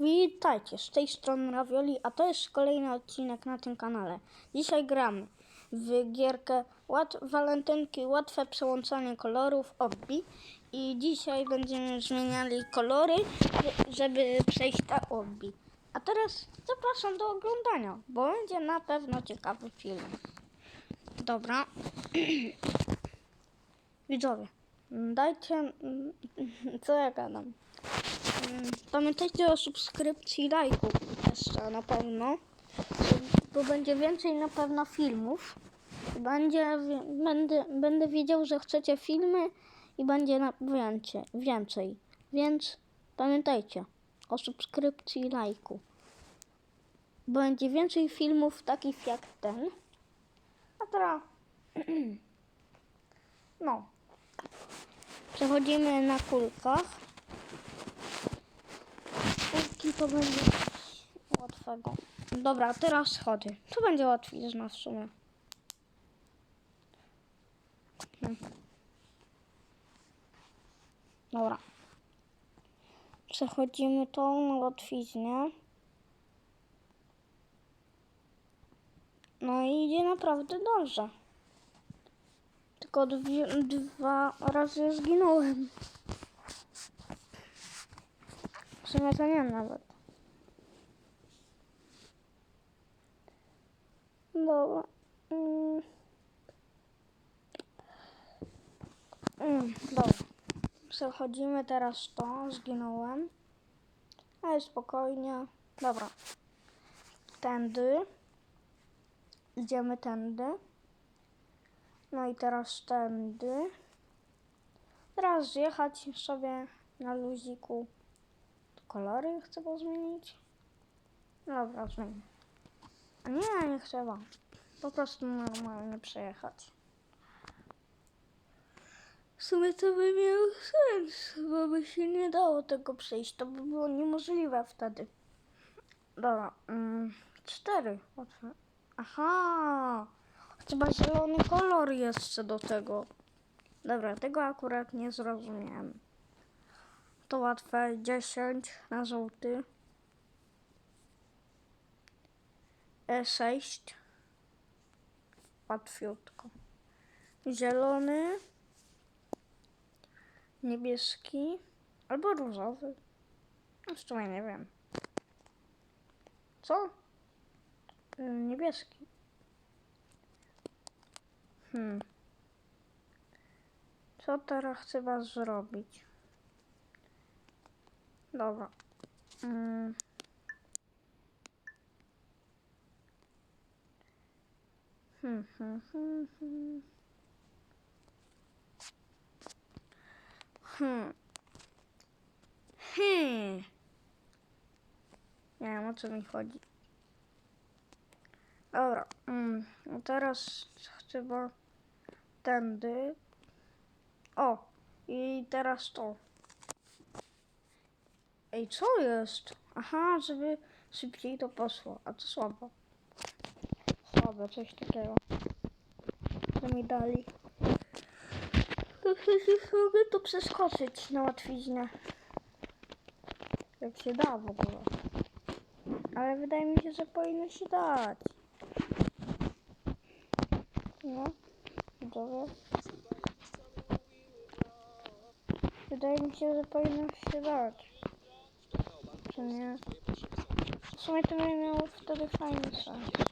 Witajcie, z tej strony Ravioli, a to jest kolejny odcinek na tym kanale. Dzisiaj gramy w gierkę łat walentynki, łatwe przełączanie kolorów, obbi. I dzisiaj będziemy zmieniali kolory, żeby przejść na obbi. A teraz zapraszam do oglądania, bo będzie na pewno ciekawy film. Dobra. Widzowie, dajcie... Co ja gadam? Pamiętajcie o subskrypcji i lajku jeszcze na pewno, bo będzie więcej na pewno filmów. Będzie, będę, będę wiedział, że chcecie filmy i będzie na więcej, więcej. Więc pamiętajcie o subskrypcji i lajku. Będzie więcej filmów takich jak ten. A teraz... No. Przechodzimy na kulkach. Kulki to będzie łatwego. Dobra, teraz schody. To będzie łatwiejsze w sumie. Hmm. Dobra. Przechodzimy tą łatwiznę. No i idzie naprawdę dobrze. Tylko dwie, dwa razy zginąłem. W sumie to nie nawet. Dobra. Mm. Mm, dobra. Przechodzimy teraz to. Zginąłem. Ale spokojnie. Dobra. Tędy. Idziemy tędy. No i teraz tędy. Teraz zjechać sobie na luziku. Kolory chcę zmienić. Dobra, zmienię. Nie, nie trzeba. Po prostu normalnie przejechać. W sumie to by miało sens, bo by się nie dało tego przejść. To by było niemożliwe wtedy. Dobra, mm, cztery. Aha, chyba zielony kolor jeszcze do tego. Dobra, tego akurat nie zrozumiałem. To łatwe. 10 na żółty. E6. Łatwiutko. Zielony. Niebieski. Albo różowy. No, w sumie nie wiem. Co? Y, Niebieski. Hmm. Co teraz trzeba zrobić? Dobra. Mm. Hmm, hmm, hmm, hmm. Nie wiem o co mi chodzi. Dobra. Mm. No teraz trzeba tędy. O. I teraz to. Ej, co jest? Aha, żeby szybciej to poszło. A to słabo. Słabe, coś takiego. Co mi dali. Mogę to przeskoczyć na łatwiznę. Jak się da w ogóle. Ale wydaje mi się, że powinno się dać. No, widzowie. Wydaje mi się, że powinno się dać. Czy nie? W sumie to by miało wtedy fajny sens.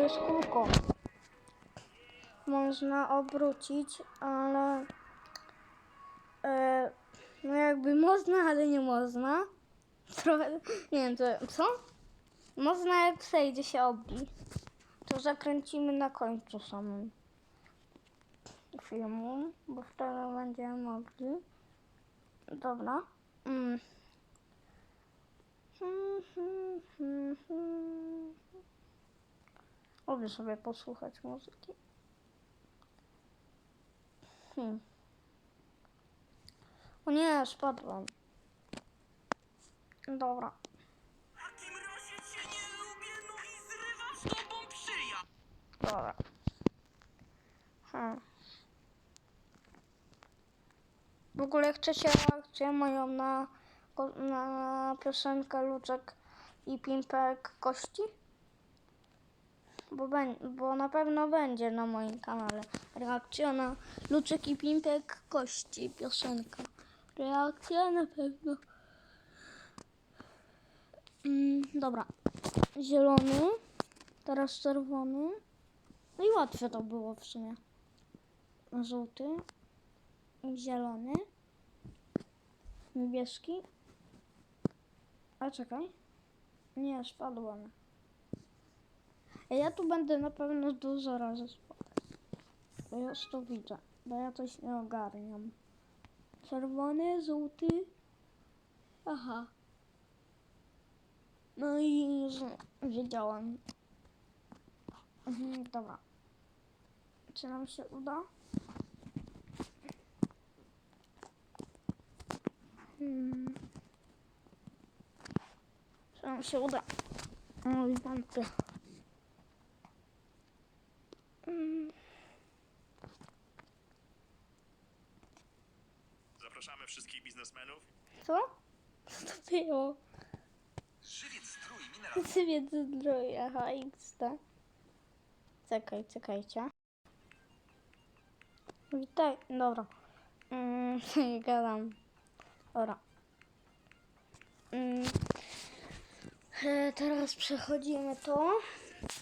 To jest kółko. Można obrócić, ale... E, no jakby można, ale nie można. Trochę, nie wiem, to, co? Można jak przejdzie się obi. To zakręcimy na końcu samym filmu, bo wtedy będziemy mogli. Dobra. Mm. lubię sobie posłuchać muzyki. Hmm. O nie, spadłam. Dobra. Takim razie cię nie lubię, no i zrywam tobą przyja. Dobra. Hmm. W ogóle chcecie reakcję moją na, na piosenkę Luczek i Pimpelek Kości? Bo, bo na pewno będzie na moim kanale reakcja na Luczek i Pimpek Kości piosenka. Reakcja na pewno. Mm, dobra. Zielony. Teraz czerwony. No i łatwe to było w sumie. Żółty, zielony, niebieski. A czekaj. Nie, spadłem. Ja tu będę na pewno dużo razy spadać. Bo już to widzę. Bo ja coś nie ogarniam. Czerwony, żółty. Aha. No i z- wiedziałem. Mhm, dobra. Czy nam się uda? Hmm. Czy nam się uda? Oj, wątpię. Zapraszamy wszystkich biznesmenów. Co? Co to było? Żywiec strój mineral... Cywiec zdrowia, aha, XD. Czekaj, czekajcie. Witaj, dobra. Mm, nie gadam. Dobra. Mm. E, teraz przechodzimy to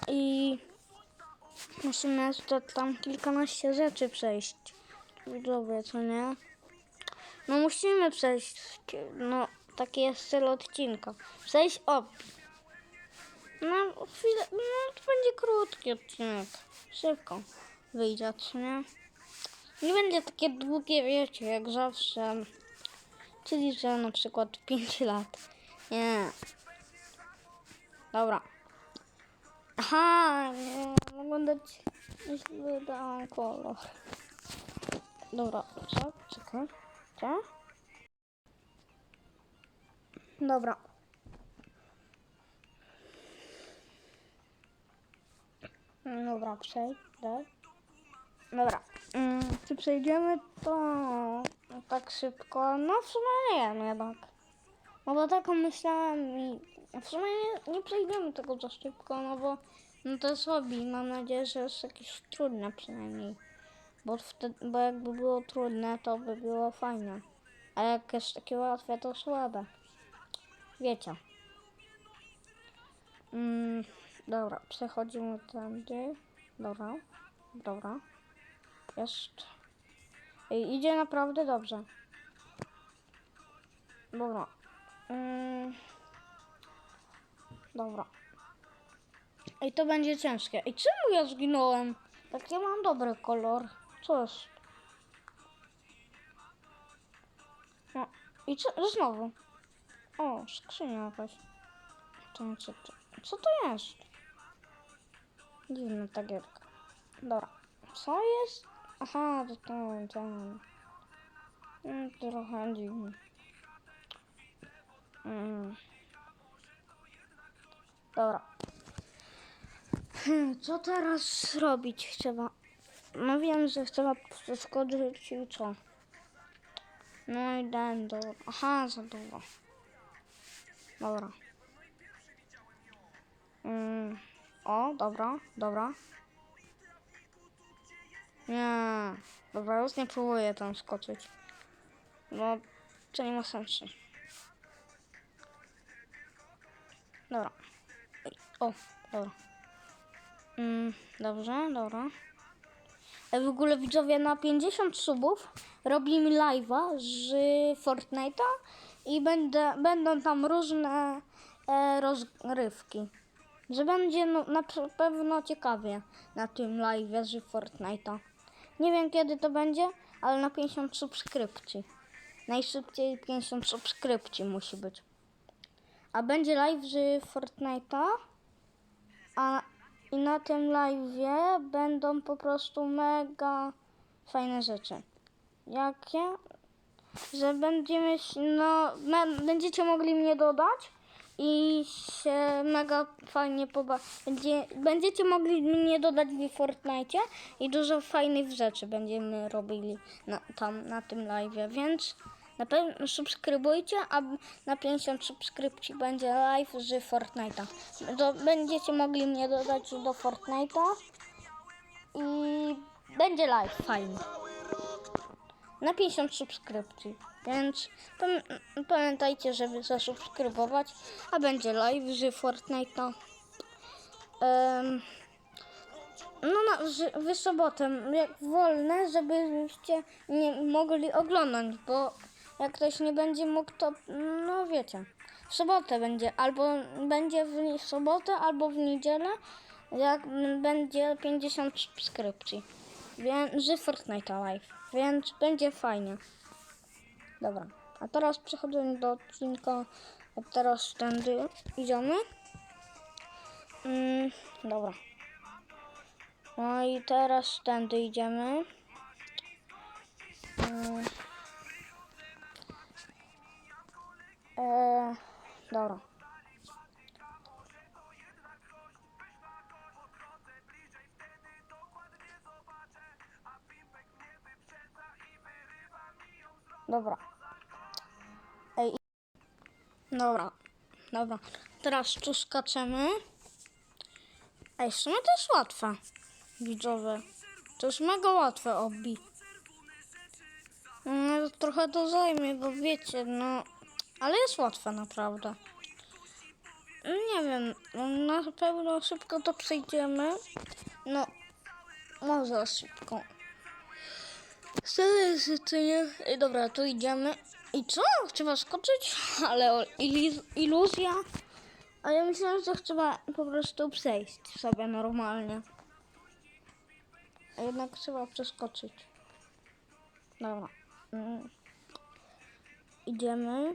i musimy jeszcze tam kilkanaście rzeczy przejść. Widzowie, co nie? No musimy przejść, no taki jest cel odcinka. Przejść opis. No, chwilę, no to będzie krótki odcinek. Szybko wyjdzie, nie? Nie będzie takie długie, wiecie, jak zawsze. Czyli, że na przykład 5 lat. Nie. Dobra. Aha, nie, mogę dać źle dałam kolor. Dobra? Czekaj. Co? Dobra. Dobra, przejdę. Dobra. Mm, czy przejdziemy to tak szybko? No w sumie nie wiem jednak. No bo tak myślałem i w sumie nie, nie przejdziemy tego za szybko, no bo no to jest hobby. Mam nadzieję, że jest jakieś trudne przynajmniej. Bo, wtedy, bo jakby było trudne, to by było fajne. A jak jest takie łatwe, to słabe. Wiecie. Mm, dobra, przechodzimy tędy. Dobra, dobra. Jest. Ej, idzie naprawdę dobrze. Dobra. Mm, dobra. Ej, to będzie ciężkie. Ej, czemu ja zginąłem? Tak ja mam dobry kolor. Co jest? No, i co? Znowu. O, skrzynia jakaś. Co, co, co to jest? Dziwna ta gierka. Dobra. Co jest? Aha, to ten, ten. Mm, trochę dziwny. Mm. Dobra. Hmm, Co teraz robić trzeba? No wiem, że trzeba przeskoczyć i co? No i dałem do... Aha, za długo. Dobra. Mm. O, dobra, dobra. Nie. Dobra, już nie próbuję tam skoczyć. No, to nie ma sensu. Dobra. O, dobra. Mm, dobrze, dobra. W ogóle widzowie na 50 subów robimy live'a z Fortnite'a i będę, będą tam różne e, rozgrywki. Że będzie no, na pe- pewno ciekawie na tym live z Fortnite'a. Nie wiem kiedy to będzie, ale na 50 subskrypcji. Najszybciej 50 subskrypcji musi być. A będzie live z Fortnite'a, a i na tym live'ie będą po prostu mega fajne rzeczy. Jakie? Że będziemy, no, będziecie mogli mnie dodać i się mega fajnie poba... Będzie, będziecie mogli mnie dodać w Fortnite i dużo fajnych rzeczy będziemy robili na, tam na tym live, więc na pewno subskrybujcie, a na 50 subskrypcji będzie live z Fortnite'a. Będziecie mogli mnie dodać do Fortnite'a i będzie live fajny na 50 subskrypcji. Więc pam- pamiętajcie, żeby zasubskrybować, a będzie live z Fortnite'a. Em, no na, w, w sobotę, jak wolne, żebyście nie mogli oglądać, bo jak ktoś nie będzie mógł, to no wiecie. W sobotę będzie, albo będzie w sobotę, albo w niedzielę, jak będzie 50 subskrypcji. Więc z Fortnite Live, więc będzie fajnie. Dobra, a teraz przechodzę do odcinka, a teraz tędy idziemy. Mm, dobra. No i teraz tędy idziemy. E, dobra. Dobra. Ej. Dobra. Dobra. Teraz tu skaczemy. Ej, w sumie to jest łatwe. Widzowie. To jest mega łatwe obi. No, trochę to zajmie, bo wiecie, no... Ale jest łatwe naprawdę. Nie wiem, no, na pewno szybko to przejdziemy. No, może szybko. Zależy, czy nie. Ej, dobra, tu idziemy. I co? Trzeba skoczyć? Ale iluzja. A ja myślałem, że trzeba po prostu przejść sobie normalnie. A jednak trzeba przeskoczyć. Dobra. Mm. Idziemy.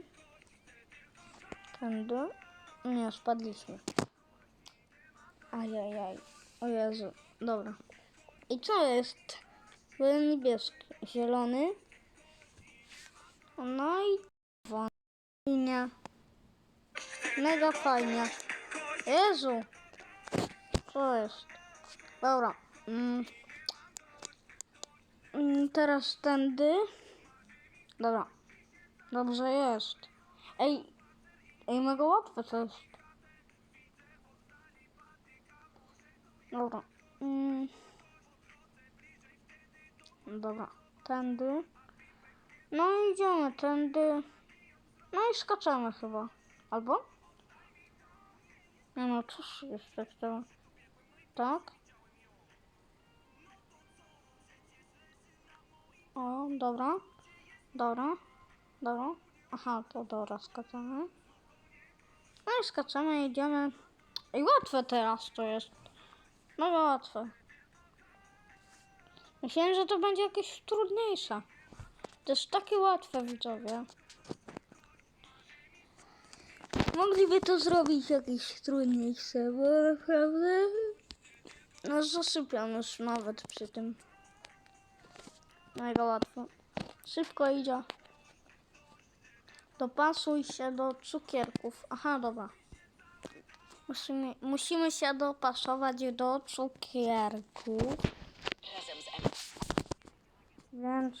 Tędy. Nie, spadliśmy. Ajajaj. O Jezu. Dobra. I co jest? Był niebieski, zielony. No i fajnie. Mega fajnie. Jezu. Co jest? Dobra. Mm. Mm, Teraz tędy. Dobra. Dobrze jest. Ej. Ej, łatwe to jest. Dobra. Mm. Dobra, tędy. No idziemy tędy. No i skaczemy chyba. Albo? Nie no, cóż jeszcze to. Tak? O, dobra. Dobra. Dobra. Aha, to dobra, skaczemy. No i skaczemy, idziemy. I łatwe teraz to jest. No łatwe. Myślałem, że to będzie jakieś trudniejsze. To jest takie łatwe, widzowie. Mogliby to zrobić jakieś trudniejsze, bo naprawdę... No zasypiam już nawet przy tym. Mega łatwo. Szybko idzie. Dopasuj się do cukierków. Aha, dobra. Musimy, musimy się dopasować do cukierków. Więc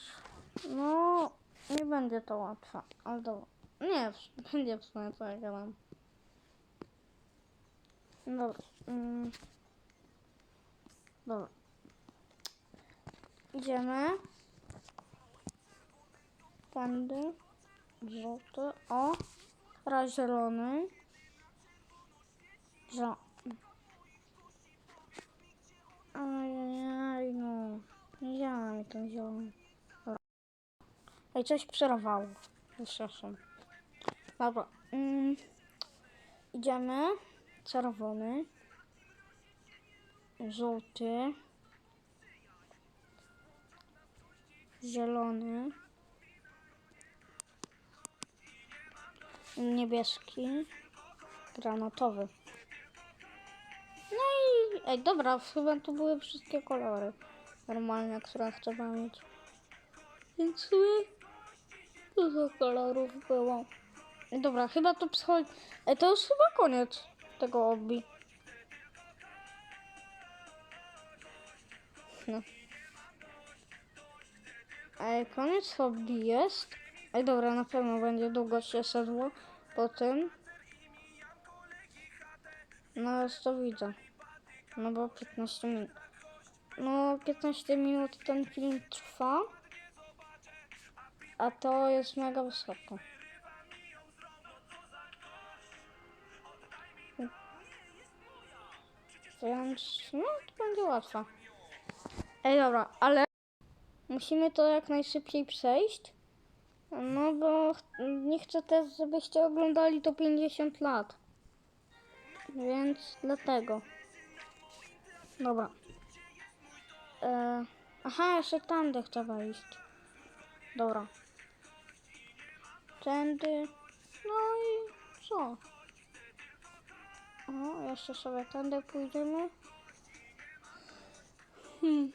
no nie będzie to łatwe, ale dobra. Nie, będzie w sumie co ja gadam. Dobra. Mm. Dobra. Idziemy. Tędy. Żółty. O. Raz zielony. Za. Ajajaj, no. Mi to zielony. Ej, coś przerwało. Przepraszam. Dobra. Mm. Idziemy. Czerwony. Żółty. Zielony. Niebieski. Granatowy. No i... Ej, dobra, chyba tu były wszystkie kolory. Normalnie, które trzeba mieć. Więc dużo kolorów było. Dobra, chyba to schodzi. Ej, to już chyba koniec tego obi. No. Ej, koniec hobby jest. Ej, dobra, na pewno będzie długo się sedło po tym. No, już to widzę. No bo 15 minut. No, 15 minut ten film trwa. A to jest mega wysoko. Więc, no, to będzie łatwe. Ej, dobra, ale musimy to jak najszybciej przejść. No bo nie chcę też, żebyście oglądali to 50 lat. Więc dlatego. Dobra. E, aha, jeszcze tędy trzeba iść. Dobra. Tędy. No i co? O, jeszcze sobie tędy pójdziemy. Hmm.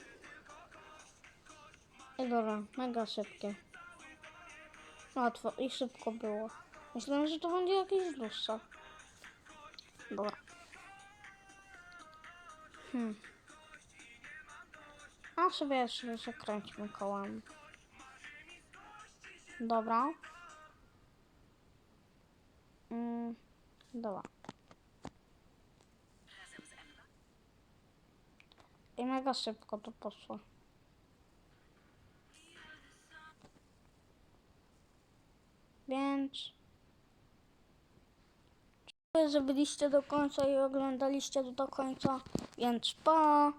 I dobra, mega szybkie. Łatwo i szybko było. Myślałem, że to będzie jakieś dłuższe. Dobra. Hmm. A sobie jeszcze zakręćmy kołem. Dobra. Mm, dobra. I mega szybko to poszło. Więc... Dziękuję, że byliście do końca i oglądaliście do końca. Więc pa!